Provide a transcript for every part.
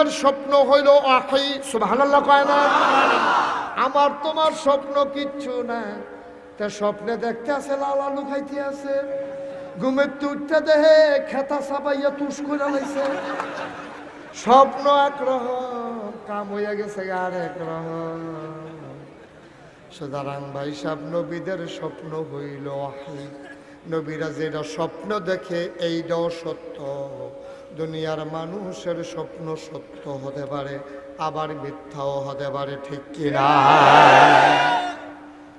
এর স্বপ্ন হইল আখি। সুবহানাল্লাহ কয় না? আমার তোমার স্বপ্ন কিচ্ছু না। তা স্বপ্নে দেখতে আছে, লাল আলু খাইতে আছে। ঘুমের তুটতে দেহে খেতা সাপাইয়া তুষ করে লাইছে। স্বপ্ন একরকম, কাম হইয়া গেছে আর একরকম। সুতরাং ভাই সাহেব, নবীদের স্বপ্ন হইল আহি নবীরা যেটা স্বপ্ন দেখে, এইটাও সত্য। দুনিয়ার মানুষের স্বপ্ন সত্য হতে পারে, আবার মিথ্যাও হতে পারে, ঠিক কিনা?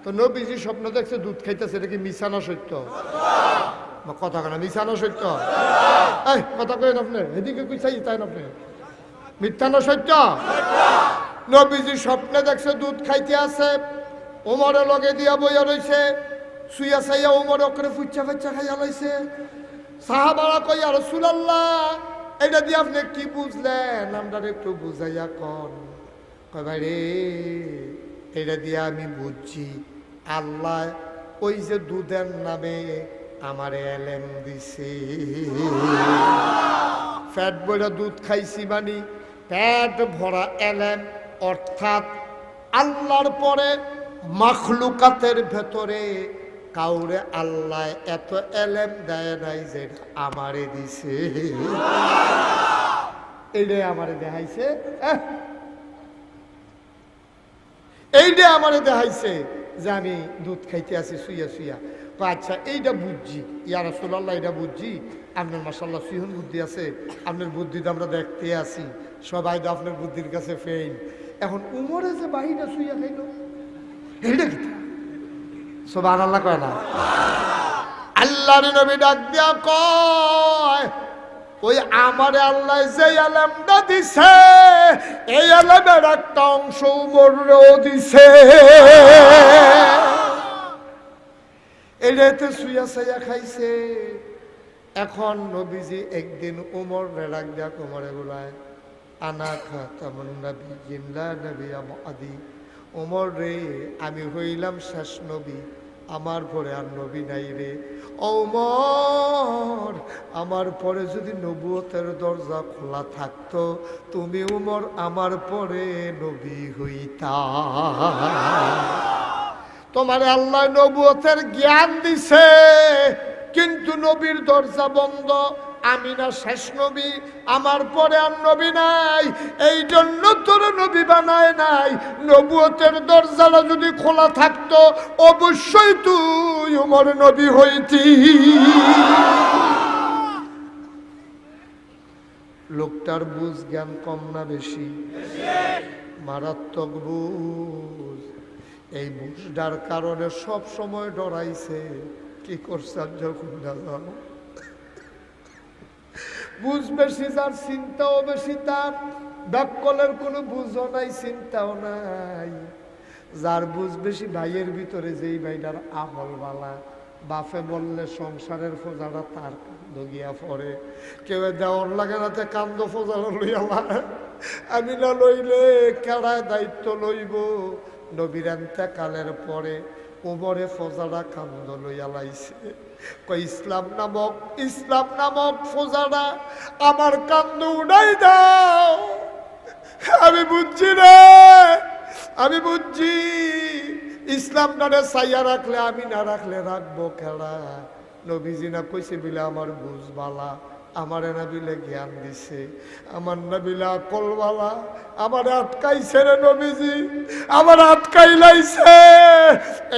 তো নবীজি স্বপ্ন দেখছে, দুধ খাইতেছে, এটা কি মিশানো সত্য? কথা কেন মিশানো সত্য? কথা কেন আপনি? এদিকে কই চাই, তাই আপনি? মিথ্যা না সত্য? নবীজি স্বপ্নে দেখছে, দুধ খাইতে আছে ওমরে লগে দিয়া বইয়া রইছে, শুইয়া চাইয়া ওমরে ওকরে ফুচ্চা ফুচ্চা খাইয়া লাইছে। সাহাবারা কই আর সুলাল্লাহ এটা দিয়ে আপনি কি বুঝলেন? আমরা একটু বুঝাইয়া কন। কয় রে এটা দিয়ে আমি বুঝছি। আল্লাহ ওই যে দুধের নামে আমার এলেম দিছে। ফ্যাট বইটা দুধ খাইছি মানি পেট ভরা এলেম, অর্থাৎ আল্লাহর পরে মাখলুকাতের ভেতরে কাউরে আল্লাহ এত এলেম দেয় নাই যে আমারে দিছে। এইটাই আমারে দেখাইছে এহ, এইটা আমারে দেখাইছে যে আমি দুধ খাইতে আছি শুইয়া শুইয়া। আচ্ছা এইটা বুঝছি। ইয়া রাসূলুল্লাহ এটা বুঝছি। আপনার মাসাল্লাহ সিহন বুদ্ধি আছে আপনার বুদ্ধিটা আমরা দেখতে আছি। সবাই তো আপনার বুদ্ধির কাছে ফেইল এখন উমরে যে বাহিটা শুইয়া খাইল এইটা কি? সোবান আল্লাহ কয় না। আল্লাহর নবী ডাক দিয়া কয়, ওই আমারে আল্লাহ যে আলামটা দিছে, এই আলামের একটা অংশ উমরেও দিছে। এটাতে শুয়া সাইয়া খাইছে। এখন নবীজি একদিন উমর ডাক দিয়া কোমরে বলায় আনা খা তেমন নবী জিন্দা নবী আদি। উমর রে, আমি হইলাম শেষ নবী। আমার পরে আর নবী নাই রে। অমর আমার পরে যদি নবুয়তের দরজা খোলা থাকত, তুমি উমর আমার পরে নবী হইতা। তোমার আল্লাহ নবুয়তের জ্ঞান দিছে, কিন্তু নবীর দরজা বন্ধ। আমি না শেষ নবী, আমার পরে আর নবী নাই। এই জন্য তোর নবী বানায় নাই। নবুয়তের দরজাটা যদি খোলা থাকতো, অবশ্যই তুই উমর নবী হইতি। লোকটার বুঝ জ্ঞান কম না বেশি? মারাত্মক বুঝ। এই বুঝটার কারণে সব সময় ডরাইছে। কি করছেন যখন না বুঝ বেশি যার চিন্তাও বেশি তার। ব্যাককলের কোনো বুঝও নাই, চিন্তাও নাই। যার বুঝ বেশি ভাইয়ের ভিতরে, যেই ভাইটার আমল বালা। বাপে বললে, সংসারের ফোজাটা তার কান্দ গিয়া পড়ে। কেউ দেওয়ার লাগে না কান্দ ফোজানো লইয়া আমি না লইলে কেড়ায় দায়িত্ব লইব? নবীরান্তা কালের পরে উমরে ফোজারা কান্দ লইয়া লাইছে। কই ইসলাম নামক ইসলাম নামক ফোজারা আমার কান্দ উড়াই দাও। আমি বুঝছি রে, আমি বুঝছি। ইসলামটারে সাইয়া রাখলে, আমি না রাখলে রাখব খেলা। নবীজি না কইছে, বিলে আমার বুঝবালা, আমার না বিলে জ্ঞান দিছে, আমার না বিলে আকলবালা আমার আটকাইছে রে নবীজি, আমার আটকাই লাইছে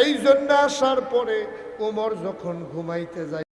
এই জন্য আসার পরে উমর যখন ঘুমাইতে যায়